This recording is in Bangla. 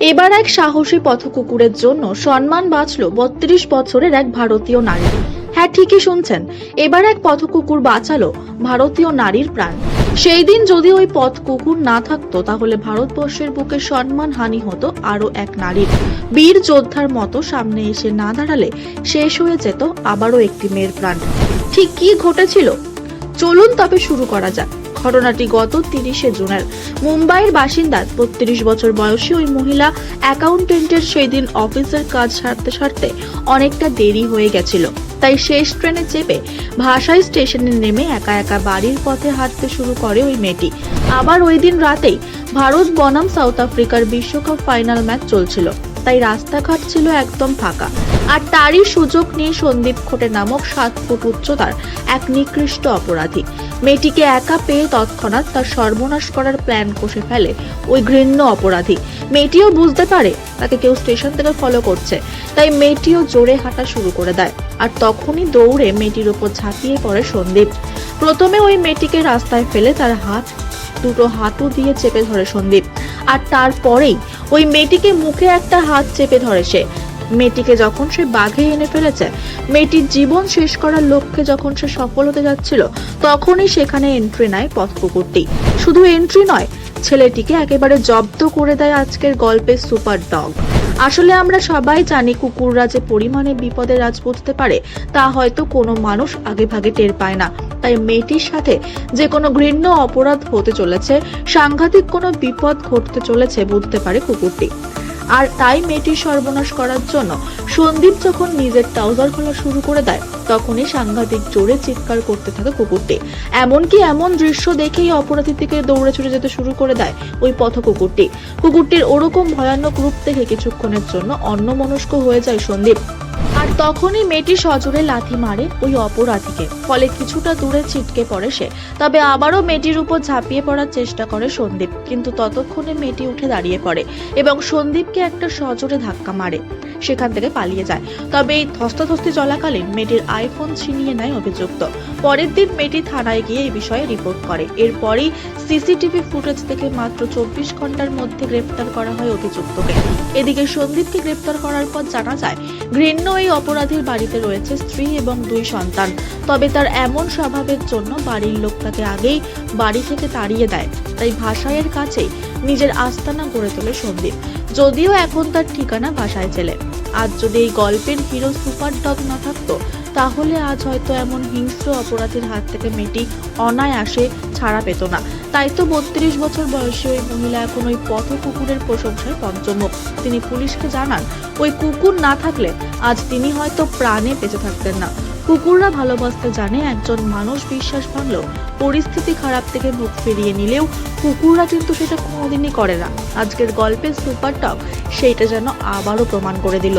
এবার এক সাহসী পথকুকুরের জন্য সম্মান বাঁচল বত্রিশ বছরের এক ভারতীয় নারী। হ্যাঁ ঠিকই শুনছেন। এবার এক পথকুকুর বাঁচালো ভারতীয় নারীর প্রাণ। সেই দিন যদি ওই পথ কুকুর না থাকতো, তাহলে ভারতবর্ষের বুকে সম্মান হানি হতো আরও এক নারীর। বীর যোদ্ধার মতো সামনে এসে না দাঁড়ালে শেষ হয়ে যেত আবারও একটি মেয়ের প্রাণ। ঠিক কি ঘটেছিল? চলুন তবে শুরু করা যাক। ঘটনাটি গত তিরিশে জুনের। মুম্বাইয়ের বাসিন্দা, বত্রিশ বছর বয়সী ওই মহিলা অ্যাকাউন্টেন্টের সেই দিন অফিসের কাজ সারতে সারতে অনেকটা দেরি হয়ে গেছিল। তাই শেষ ট্রেনে চেপে ভাষাই স্টেশনে নেমে একা একা বাড়ির পথে হাঁটতে শুরু করে ওই মেয়েটি। আবার ওই দিন রাতেই ভারত বনাম সাউথ আফ্রিকার বিশ্বকাপ ফাইনাল ম্যাচ চলছিল। তাই রাস্তাঘাট ছিল একদম ফাঁকা। আর তারই সুযোগ নিয়ে সন্দীপ খোটে নামক সাত ফুট উচ্চতার এক নিকৃষ্ট অপরাধী। মেয়েটিকে একা পেয়ে তৎক্ষণাৎ তার সর্বনাশ করার প্ল্যান কষে ফেলে ওই ঘৃণ্য অপরাধী। মেয়েটিও বুঝতে পারে, তাকে কেউ স্টেশন থেকে ফলো করছে, তাই মেয়েটিও জোরে হাঁটা শুরু করে দেয়। আর তখনই দৌড়ে মেয়েটির ওপর ঝাঁপিয়ে পড়ে সন্দীপ। প্রথমে ওই মেয়েটিকে রাস্তায় ফেলে তার হাত, দুটো হাঁটু দিয়ে চেপে ধরে সন্দীপ। আর তারপরেই ওই মেয়েটিকে মুখে একটা হাত চেপে ধরে সে। মেয়েটিকে যখন সে বাঘে এনে ফেলেছে, মেয়েটির জীবন শেষ করার লক্ষ্যে যখন সে সফল হতে যাচ্ছিল, তখনই সেখানে এন্ট্রি নেয় পথ কুকুরটি শুধু এন্ট্রি নয়, ছেলেটিকে একেবারে জব্দ করে দেয় আজকের গল্পের সুপার ডগ। আসলে আমরা সবাই জানি কুকুররা যে পরিমাণে বিপদে রাজ বুঝতে পারে, তা হয়তো কোনো মানুষ আগে ভাগে টের পায় না। তাই মেয়েটির সাথে যে কোনো ঘৃণ্য অপরাধ হতে চলেছে, সাংঘাতিক কোনো বিপদ ঘটতে চলেছে বুঝতে পারে কুকুরটি। আর তাই মেয়েটির সর্বনাশ করার জন্য সন্দীপ যখন নিজের ট্রাউজার খোলা শুরু করে দেয়, তখনই সাংঘাতিক জোরে চিৎকার করতে থাকে কুকুরটি। এমনকি এমন দৃশ্য দেখেই অপরাধীর দিকে দৌড়ে ছুটে যেতে শুরু করে দেয় ওই পথ কুকুরটি। কুকুরটির ওরকম ভয়ানক রূপ দেখে কিছুক্ষণের জন্য অন্যমনস্ক হয়ে যায় সন্দীপ। আর তখনই মেয়েটি সজোরে লাথি মারে ওই অপরাধীকে। ফলে কিছুটা দূরে ছিটকে পড়ে সে। তবে আবারও মেয়েটির উপর ঝাঁপিয়ে পড়ার চেষ্টা করে সন্দীপ। কিন্তু ততক্ষণে মেয়েটি উঠে দাঁড়িয়ে পড়ে এবং সন্দীপকে একটা সজোরে ধাক্কা মারে। সেখান থেকে পালিয়ে যায়। তবে এই ধস্তাধস্তি চলাকালীন মেয়েটির আইফোন ছিনিয়ে নেয় অভিযুক্ত। পরের দিন মেয়েটি থানায় গিয়ে এই বিষয়ে রিপোর্ট করে। এরপরই সিসিটিভি ফুটেজ থেকে মাত্র চব্বিশ ঘণ্টার মধ্যে গ্রেপ্তার করা হয় অভিযুক্তকে। এদিকে সন্দীপকে গ্রেপ্তার করার পর জানা যায়, ঘৃণ্য এই অপরাধীর বাড়িতে রয়েছে স্ত্রী এবং দুই সন্তান। তবে তার এমন স্বভাবের জন্য বাড়ির লোক তাকে আগেই বাড়ি থেকে তাড়িয়ে দেয়। তাই ভাষায়ের কাছেই নিজের আস্তানা গড়ে তোলে সন্দীপ। যদিও এখন তার ঠিকানা ভাষায় ছেলে আজ যদি এই গল্পের হিরো সুপার ডগ না থাকতো, তাহলে আজ হয়তো এমন হিংস্র অপরাধীর হাত থেকে মেয়েটি অনায়াসে ছাড়া পেত না। তাই তো বত্রিশ বছর বয়সী ওই মহিলা এখন ওই পথ কুকুরের প্রশংসায় পঞ্চমুখ তিনি পুলিশকে জানান, ওই কুকুর না থাকলে আজ তিনি হয়তো প্রাণে বেঁচে থাকতেন না। কুকুররা ভালোবাসতে জানে একজন মানুষ বিশ্বাস ভাঙলেও পরিস্থিতি খারাপ থেকে মুখ ফিরিয়ে নিলেও কুকুররা কিন্তু সেটা কোনোদিনই করে না। আজকের গল্পের সুপার টক সেইটা যেন আবারও প্রমাণ করে দিল।